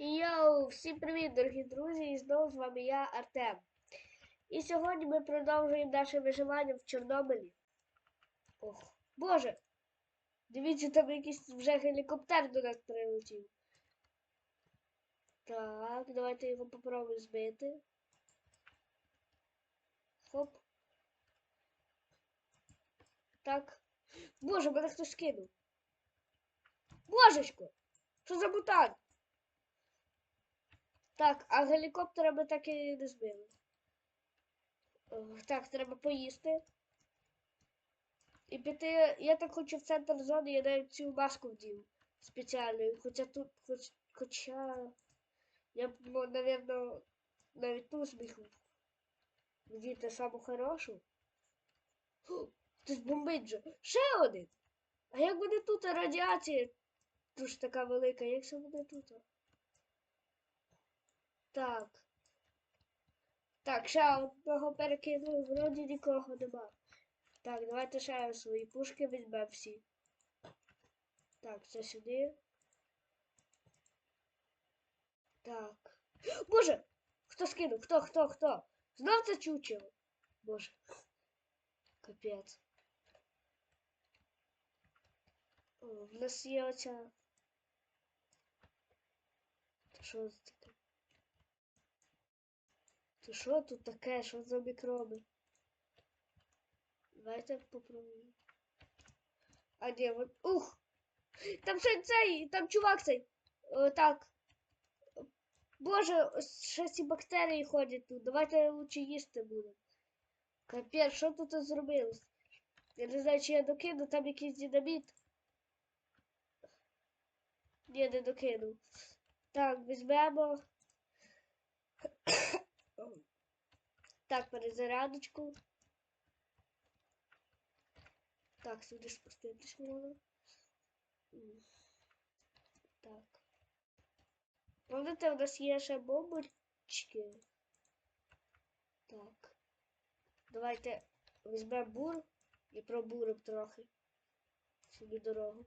Йоу, всім привіт, дорогі друзі! І знову з вами я, Артем. І сьогодні ми продовжуємо наше виживання в Чорнобилі. Ох, Боже! Дивіться, там якийсь вже гелікоптер до нас прилетів. Так, давайте його попробуємо збити. Хоп. Так. Боже, мене хтось кинув. Божечко! Що за мутант? Так, а гелікоптера ми так і не збили. Так, треба поїсти. І піти. Я так хочу в центр зони, я навіть цю маску вдів спеціальну. Хоча тут, хоч, хоча я б, ну, напевно, навіть ту зміг вдіти саму хорошу. Хтось бомбить же. Ще один. А як буде тут радіація? Дуже така велика, як це буде тут? Так. Так, ще одного перекинули, вроді нікого нема. Так, давайте ще свої пушки візьмемо всі. Так, це сюди. Так. Боже! Хто скинув? Хто, хто, хто? Знов це чучело? Боже. Капець. О, в нас є оця. Що це? То що тут таке? Що за мікроби? Давайте попробуємо. А де вот. Ух! Там ще цей, там чувак цей. О, так. Боже, ще ці бактерії ходять тут. Давайте лучше їсти будемо. Капець, що тут зробилось? Я не знаю, чи я докину, там якийсь динаміт. Ні, не докинув. Так, візьмемо. Так, перезарядочку. Так, сюди спуститись можна. Так. Пам'ятаєте, у нас є ще бомбочки. Так. Давайте візьмемо бур і пробуримо трохи. Собі дорогу.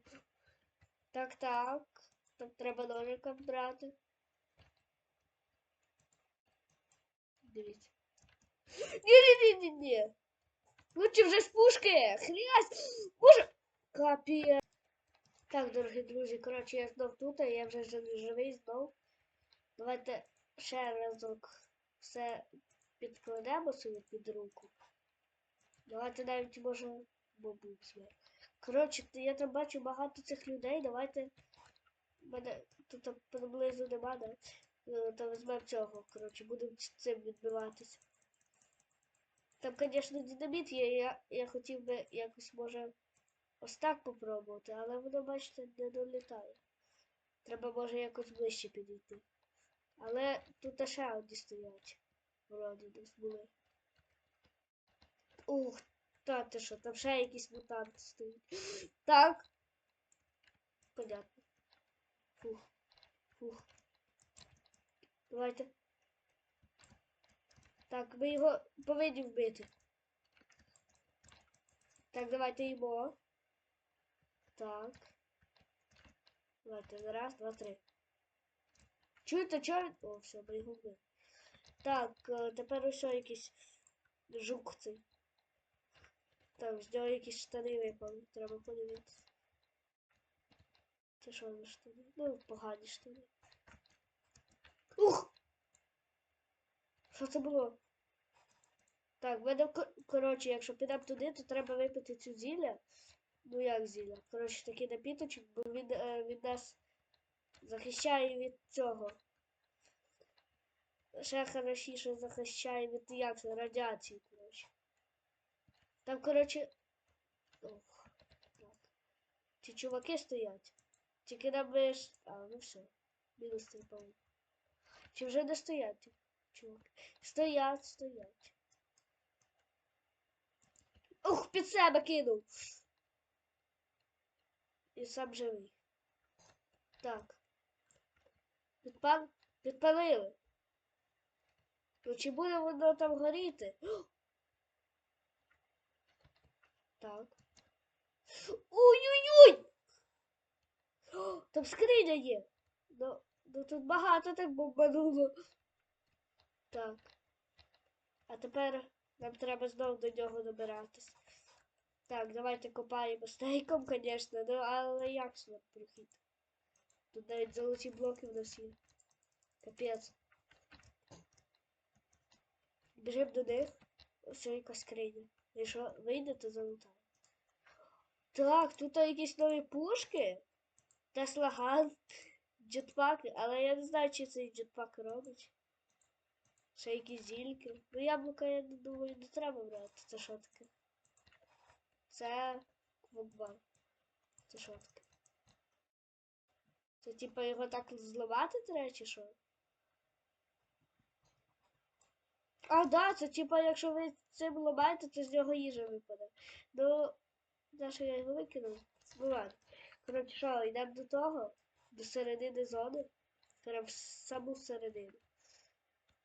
Так, так. Там треба ножиком брати. Дивіться. Ні-ні-ні-ні-ні. Лучше вже з пушки. Хрясь. Боже. Капець. Так, дорогі друзі, коротше, я знов тут, а я вже живий знов. Давайте ще разок все підкладемо собі під руку. Давайте навіть може бабусь. Коротше, я там бачу багато цих людей. Давайте. Мене тут приблизу нема, Е, То цього. Коротше, будемо цим відбиватися. Там, звісно, динаміт є, я, я хотів би якось, може, ось так попробувати, але воно, бачите, не долітає. Треба, може, якось ближче підійти. Але тут ще одні стоять. Вроді десь були. Ух, та ти що, там ще якісь мутанти стоять. Так. Понятно. Фух. Фух. Давайте. Так, ми його повинні вбити. Так, давайте його. Так. Давайте, раз, два, три. Чуєте, чого? О, все, ми його вбили. Так, е, тепер ось якийсь жук. Так, з нього якісь штани випали. Треба подивитися. Це що за штани? Ну, погані штани. Ух! Що це було? Так, в мене, коротше, якщо підемо туди, то треба випити цю зілля. Ну як зілля? Коротше, такий напіточок, бо він е, від нас захищає від цього. Ще хорошіше захищає від як це, радіації, коротше. Там, коротше. Ох. Ці чуваки стоять. Тільки нам. А, ну все. Мінус три паук. Чи вже не стоять? ті Чуваки. Стоять, стоять. Ух, під себе кинув. І сам живий. Так. Підпал... Підпалили. Ну чи буде воно там горіти? Так. Ой-ой-ой! Там скриня є. Ну, Ну тут багато так бомбануло. Так. А тепер нам треба знову до нього добиратись. Так, давайте копаємо стейком, звісно, ну але як сюди прохід? Тут навіть золоті блоки в нас є. Капець. Біжимо до них. Ось якась скриня. Якщо вийде, то залутаємо. Так, тут якісь нові пушки. Тесла Ган, джетпаки, але я не знаю, чи цей джетпак робить. Ще якісь зільки. Ну яблука, я думаю, не треба брати. Це що таке? Це квокбан. Це що таке? Це типа його так зламати треба чи що? А, да, це типа, якщо ви цим ламаєте, то з нього їжа випаде. Ну, на що я його викинув? Ну ладно. Коротше, що, йдемо до того, до середини зони. Прям в саму середину.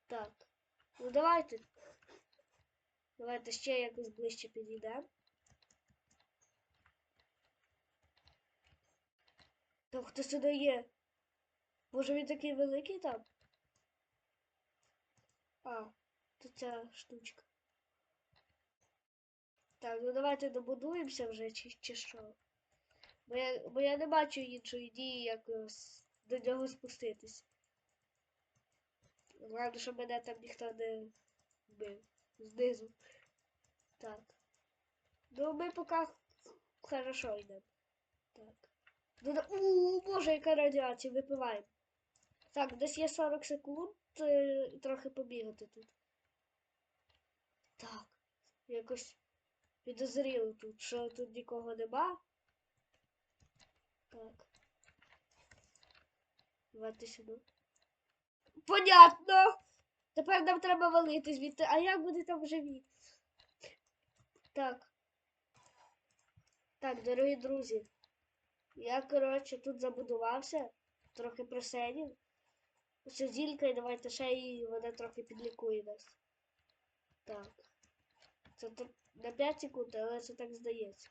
Так. Ну давайте. Давайте ще якось ближче підійдемо. Там хто сюди є? Може він такий великий там? А, то ця штучка. Так, ну давайте добудуємося вже, чи, чи що. Бо я, бо я не бачу іншої дії, як е, до нього спуститись. Головне, щоб мене там ніхто не вбив. Знизу. Так. Ну, ми поки хорошо йдемо. Так. Ну, да- у, боже, яка радіація, випиваємо. Так, десь є 40 секунд е, і трохи побігати тут. Так. Якось підозріло тут, що тут нікого нема. Так. Давайте сюди. Понятно! Тепер нам треба валити звідти. А як вони там живі? Так. Так, дорогі друзі. Я, коротше, тут забудувався, трохи просидів. Ось зілька, і давайте ще її, вона трохи підлікує нас. Так. Це на 5 секунд, але це так здається.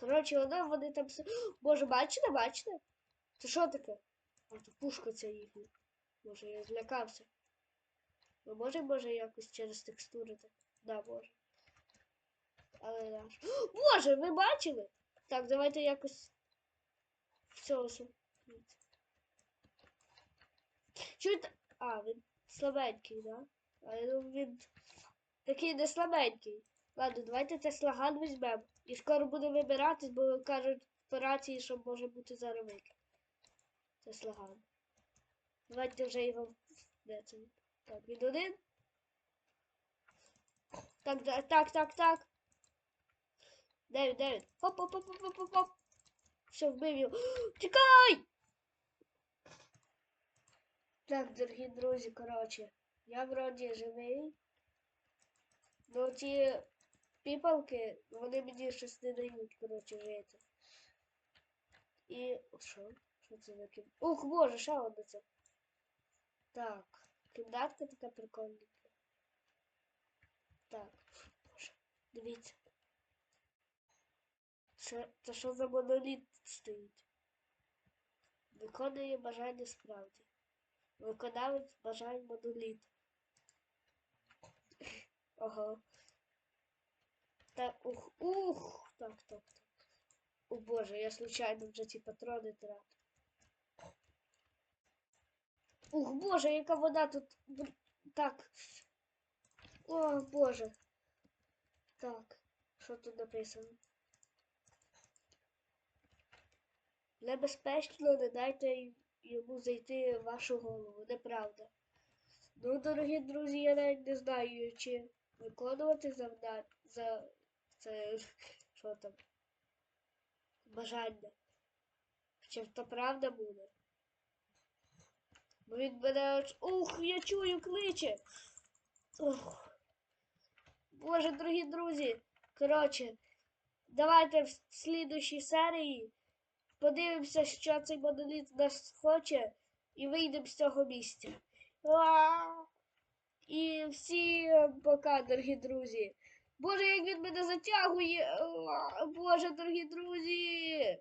Коротше, вона, вони там все. Боже, бачите, бачите? Це що таке? А, це пушка ця їхня. Може, я злякався. Ну, може, може, якось через текстури так. Да, може. Але наш. Боже, ви бачили? Так, давайте якось. Все, все. Чуєте? А, він слабенький, да? А я думаю, він такий не слабенький. Ладно, давайте Теслаган візьмемо. І скоро будемо вибиратись, бо кажуть в операції, що може бути зараз викид. Теслаган. Давайте вже його. Де це? Так, він один. Так, так, так, так. Де він. Хоп, хоп, хоп, хоп, хоп, хоп. Все, вбив його. Тікай! Так, дорогі друзі, коротше, я вроді живий. Ну ті піпалки, вони мені щось не дають, коротше, жити. І. Що? Що це за кім? Ух, боже, ще одне це. Так, кімнатка така прикольненька. Так, боже, дивіться. Це, це що за моноліт стоїть? Виконує бажання справді. Виконавець бажань моноліт. Ага. Так, ух, ух, так, так, так. О боже, я случайно вже ці патрони тратив. Ух, боже, яка вода тут. Так. О, боже. Так, що тут написано? Небезпечно не дайте йому зайти в вашу голову, неправда. Ну, дорогі друзі, я навіть не знаю, чи виконувати завдання за це що там бажання. Чи то правда буде? Бо він мене. Ух, я чую, кличе. Ух. Боже, дорогі друзі. Коротше, давайте в слідущій серії подивимося, що цей моноліт нас хоче, і вийдемо з цього місця. Уа! І всім пока, дорогі друзі. Боже, як він мене затягує. Уа! Боже, дорогі друзі.